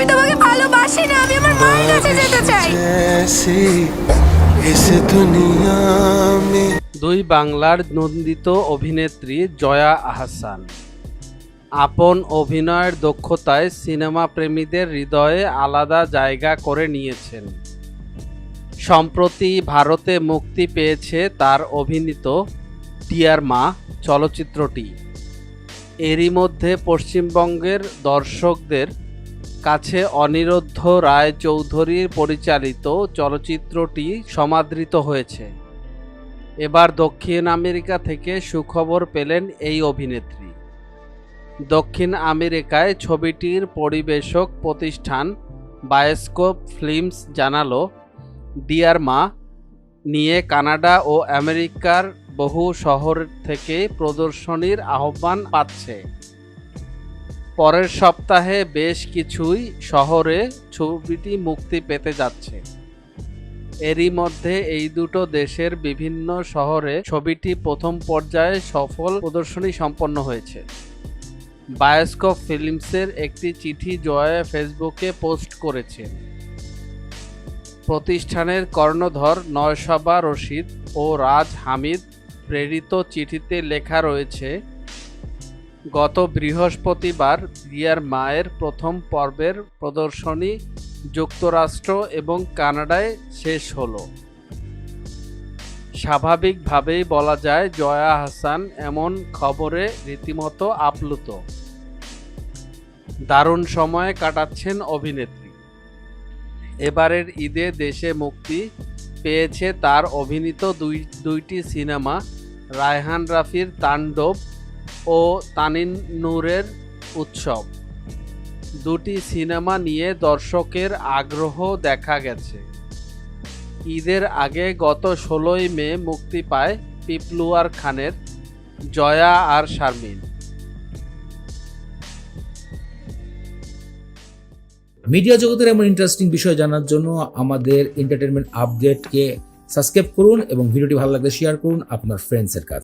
আমি তোমাকে ভালোবাসি না আমি আমার মায়ের কাছে যেতে চাই। দুই বাংলার নন্দিত অভিনেত্রী জয়া আহসান। আপন অভিনয়ের দক্ষতায় সিনেমা প্রেমীদের হৃদয়ে আলাদা জায়গা করে নিয়েছেন। সম্প্রতি ভারতে মুক্তি পেয়েছে তার অভিনীত টিয়ার মা চলচ্চিত্রটি। এরই মধ্যে পশ্চিমবঙ্গের দর্শকদের কাছে অনিরুদ্ধ রায় চৌধুরীর পরিচালিত চলচ্চিত্রটি সমাদৃত হয়েছে। এবার দক্ষিণ আমেরিকা থেকে সুখবর পেলেন এই অভিনেত্রী। দক্ষিণ আমেরিকায় ছবিটির পরিবেশক প্রতিষ্ঠান বায়োস্কোপ ফিল্মস জানালো, ডিয়ার মা, নিয়ে কানাডা ও আমেরিকার বহু শহর থেকে প্রদর্শনীর আহ্বান পাচ্ছে। পরের সপ্তাহে বেশ কিছুই শহরে ছবিটি মুক্তি পেতে যাচ্ছে। এরই মধ্যে এই দুটো দেশের বিভিন্ন শহরে ছবিটি প্রথম পর্যায়ে সফল প্রদর্শনী সম্পন্ন হয়েছে। বায়োস্কোপ ফিল্মসের একটি চিঠি জয়া ফেসবুকে পোস্ট করেছে। প্রতিষ্ঠানের কর্ণধর নয়সবা রশিদ ও রাজ হামিদ প্রেরিত চিঠিতে লেখা রয়েছে গত বৃহস্পতিবার দিয়ার মায়ের প্রথম পর্বের প্রদর্শনী যুক্তরাষ্ট্র এবং কানাডায় শেষ হলো। স্বাভাবিকভাবেই বলা যায় জয়া হাসান এমন খবরে রীতিমতো আপ্লুত। দারুণ সময় কাটাচ্ছেন অভিনেত্রী। এবারের ঈদে দেশে মুক্তি পেয়েছে তার অভিনীত দুই, দুইটি সিনেমা, রায়হান রাফির তাণ্ডব ও তানিন নূরের উৎসব। দুটি সিনেমা নিয়ে দর্শকের আগ্রহ দেখা গেছে। ঈদের আগে গত ষোলোই মে মুক্তি পায় পিপলুয়ার খানের জয়া আর শারমিন। মিডিয়া জগতের এমন ইন্টারেস্টিং বিষয় জানার জন্য আমাদের এন্টারটেনমেন্ট আপডেটকে সাবস্ক্রাইব করুন এবং ভিডিওটি ভালো লাগলে শেয়ার করুন আপনার ফ্রেন্ডসের কাছে।